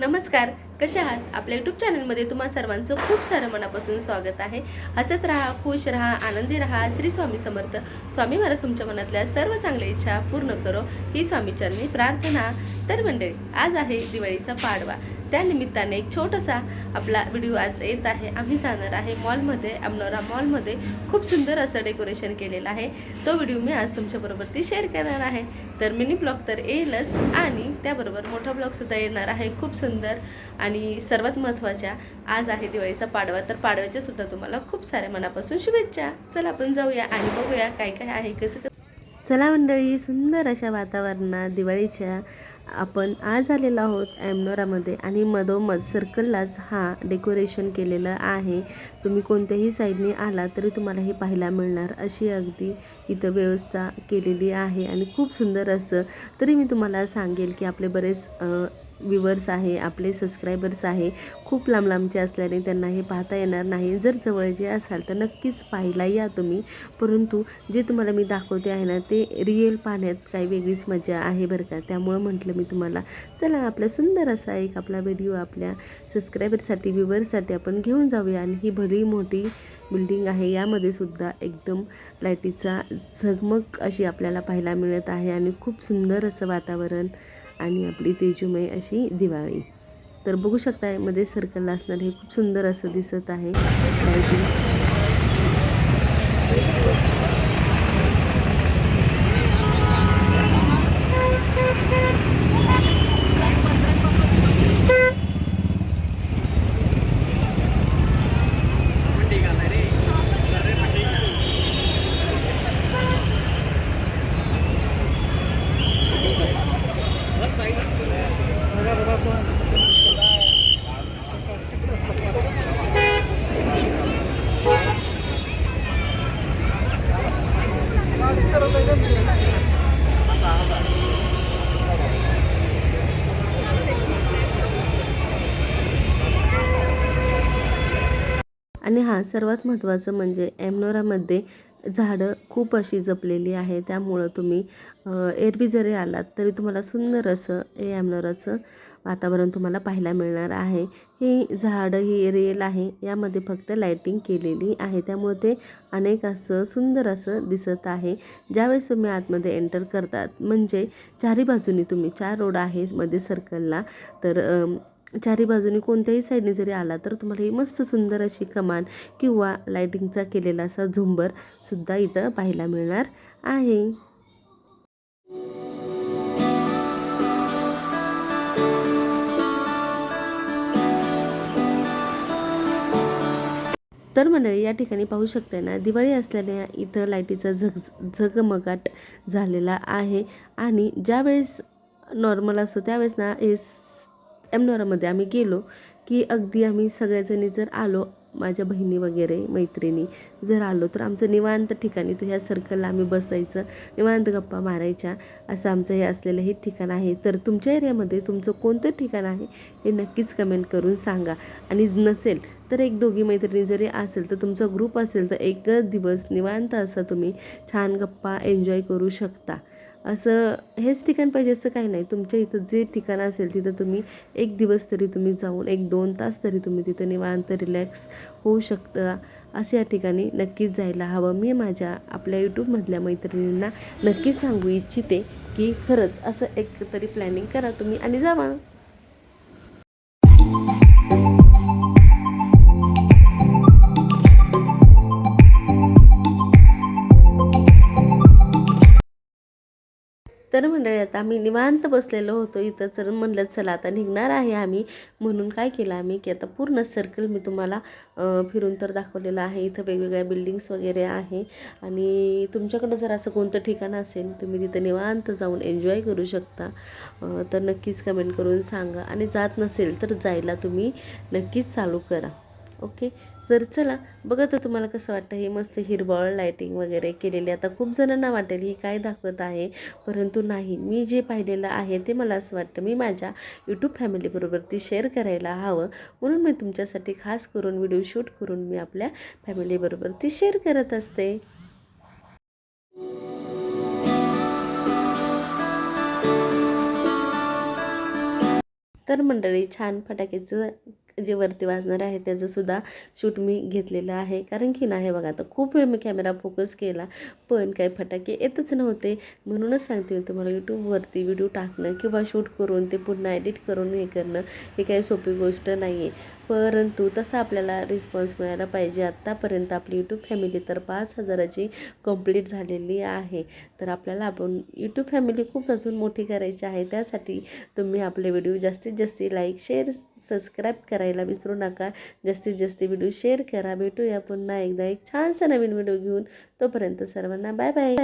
नमस्कार. कसे आहात? आपल्या यूट्यूब चॅनलमध्ये तुम्हा सर्वांचं खूप सारं मनापासून स्वागत आहे. हसत राहा खुश राहा आनंदी राहा. श्री स्वामी समर्थ. स्वामी महाराज तुमच्या मनातल्या सर्व चांगल्या इच्छा पूर्ण करो. ही स्वामीचरणी प्रार्थना. तर मंडळी आज आहे दिवाळीचा पाडवा. त्यानिमित्ताने एक छोटासा आपला व्हिडिओ आज येत आहे. आम्ही जाणार आहे मॉलमध्ये अमनोरा मॉलमध्ये. खूप सुंदर असं डेकोरेशन केलेलं आहे. तो व्हिडिओ मी आज तुमच्याबरोबर ती शेअर करणार आहे. तर मिनी ब्लॉग तर येईलच आणि त्याबरोबर मोठा ब्लॉगसुद्धा येणार आहे. खूप सुंदर आणि आणि सर्वात महत्त्वाच्या आज आहे दिवाळीचा पाडवा तर पाडव्याच्या सुद्धा तुम्हाला खूप साऱ्या मनापासून शुभेच्छा. चला आपण जाऊया आणि बघूया काय काय आहे कसं कसं चला मंडळी सुंदर अशा वातावरणात दिवाळीच्या आपण आज आलेलो आहोत ॲमनोरामध्ये आणि मधोमध सर्कललाच हा डेकोरेशन केलेलं आहे. तुम्ही कोणत्याही साईडने आला तरी तुम्हाला हे पाहायला मिळणार अशी अगदी इथं व्यवस्था केलेली आहे आणि खूप सुंदर असं. तरी मी तुम्हाला सांगेल की आपले बरेच व्ह्युअर्स आहे आपले सबस्क्रायबर्स आहे. खूप लांब लांबचे असल्याने त्यांना हे पाहता येणार नाही. जर जवळचे असाल तर नक्कीच पाहायला या तुम्ही. परंतु जे तुम्हाला मी दाखवते आहे ना ते रिअल पाहण्यात काही वेगळीच मजा आहे बरं का. त्यामुळं म्हटलं मी तुम्हाला चला आपला सुंदर असा एक आपला व्हिडिओ आपल्या सबस्क्रायबरसाठी व्ह्युअर्ससाठी आपण घेऊन जाऊया. आणि ही भली मोठी बिल्डिंग आहे. यामध्ये सुद्धा एकदम लाईटीचा झगमग अशी आपल्याला पाहायला मिळत आहे. आणि खूप सुंदर असं वातावरण आणि आपली तेजुमय अशी दिवाळी. तर बघू शकता मध्ये सर्कल असणार हे खूप सुंदर असं दिसत आहे. आणि हां सर्वात महत्त्वाचं म्हणजे ॲमनोरामध्ये झाडं खूप अशी जपलेली आहे. त्यामुळं तुम्ही एरवी जरी आलात तरी तुम्हाला सुंदर असं हे ॲमनोराचं वातावरण तुम्हाला पाहायला मिळणार आहे. ही झाडं ही रेल आहे. यामध्ये फक्त लाईटिंग केलेली आहे. त्यामुळे ते अनेक असं सुंदर असं दिसत आहे. ज्यावेळेस तुम्ही आतमध्ये एंटर करतात म्हणजे चारी बाजूनी तुम्ही चार रोड आहे मध्ये सर्कलला तर चारी बाजूनी कोणत्याही साईडने जरी आला तर तुम्हाला ही मस्त सुंदर अशी कमान किंवा लाईटिंगचा केलेला असा झुंबरसुद्धा इथं पाहायला मिळणार आहे. तर मंडळी या ठिकाणी पाहू शकता ना दिवाळी असल्याने इथं लाईटीचा झग झगमगाट झालेला आहे. आणि ज्यावेळेस नॉर्मल असतो त्यावेळेस ना हे एमनोरामध्ये आम्ही गेलो की अगदी आम्ही सगळ्याजणी जर आलो माझ्या बहिणी वगैरे मैत्रिणी जर आलो तर आमचं निवांत ठिकाणी तर ह्या सर्कलला आम्ही बसायचं निवांत गप्पा मारायच्या असं आमचं हे असलेलं हे ठिकाण आहे. तर तुमच्या एरियामध्ये तुमचं कोणतं ठिकाण आहे हे नक्कीच कमेंट करून सांगा. आणि नसेल तर एक दोघी मैत्रिणी जरी असेल तर तुमचा ग्रुप असेल तर एकच दिवस निवांत असं तुम्ही छान गप्पा एन्जॉय करू शकता. असं हेच ठिकाण पाहिजे असं काही नाही. तुमच्या इथं जे ठिकाण असेल तिथं तुम्ही एक दिवस तरी तुम्ही जाऊन एक दोन तास तरी तुम्ही तिथं निवांत रिलॅक्स होऊ शकता. असं या ठिकाणी नक्कीच जायला हवं. मी माझ्या आपल्या यूट्यूबमधल्या मैत्रिणींना नक्कीच सांगू इच्छिते की खरंच असं एक तरी प्लॅनिंग करा तुम्ही आणि जावा. तर मंडळी आता आम्ही निवांत बसलेलो होतो इथं. तर म्हणलं चला आता निघणार आहे आम्ही. म्हणून काय केलं आम्ही की आता पूर्ण सर्कल मी तुम्हाला फिरून तर दाखवलेलं आहे. इथं वेगवेगळ्या बिल्डिंग्स वगैरे आहे. आणि तुमच्याकडं जर असं कोणतं ठिकाण असेल तुम्ही तिथं निवांत जाऊन एन्जॉय करू शकता. तर नक्कीच कमेंट करून सांगा. आणि जात नसेल तर जायला तुम्ही नक्कीच चालू करा. ओके तर चला बघा तर तुम्हाला कसं वाटतं? हे मस्त हिरवळ लायटिंग वगैरे केलेली आता खूप जणांना वाटेल ही काय दाखवत आहे. परंतु नाही मी जे पाहिलेलं आहे ते मला असं वाटतं मी माझ्या यूट्यूब फॅमिलीबरोबर ती शेअर करायला हवं. म्हणून मी तुमच्यासाठी खास करून व्हिडिओ शूट करून मी आपल्या फॅमिलीबरोबर ती शेअर करत असते. तर मंडळी छान फटाक्याचं जे वरती वाजणार आहे त्याचंसुद्धा शूट मी घेतलेलं आहे. कारण की नाही बघा आता खूप वेळ मी कॅमेरा फोकस केला पण काही फटाके येतच नव्हते. म्हणूनच सांगते मी तुम्हाला यूट्यूबवरती व्हिडिओ टाकणं किंवा शूट करून ते पुन्हा एडिट करून हे करणं हे काही सोपी गोष्ट नाही आहे परंतु तसा आपल्याला रिस्पॉन्स मिळायला पाहिजे. आत्तापर्यंत आपली यूट्यूब फॅमिली तर पाच हजाराची कंप्लीट झालेली आहे. तर आपल्याला आपण यूट्यूब फॅमिली खूप अजून मोठी करायची आहे. त्यासाठी तुम्ही आपले व्हिडिओ जास्तीत जास्त लाईक शेअर सबस्क्राईब करायला विसरू नका. जास्तीत जास्त व्हिडिओ शेअर करा. भेटूया पुन्हा एकदा एक छानसा नवीन व्हिडिओ घेऊन. तोपर्यंत सर्वांना बाय बाय